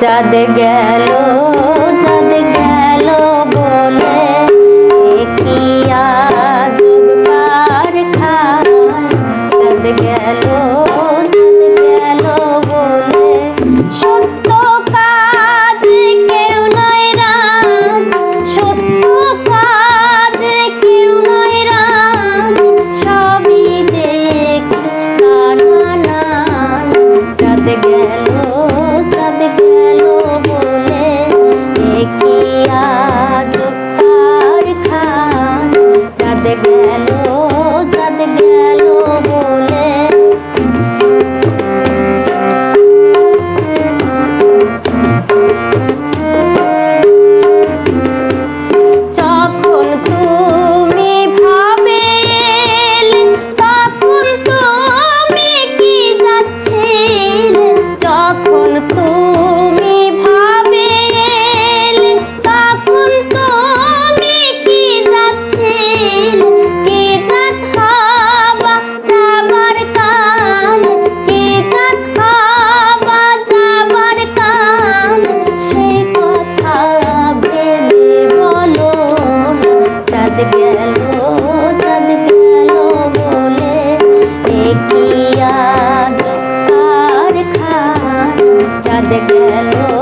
চাঁদ গেল চাঁদ গেল বলে কি আজব কার খান চাঁদ গেল সাজ আর খান চাঁদ গেল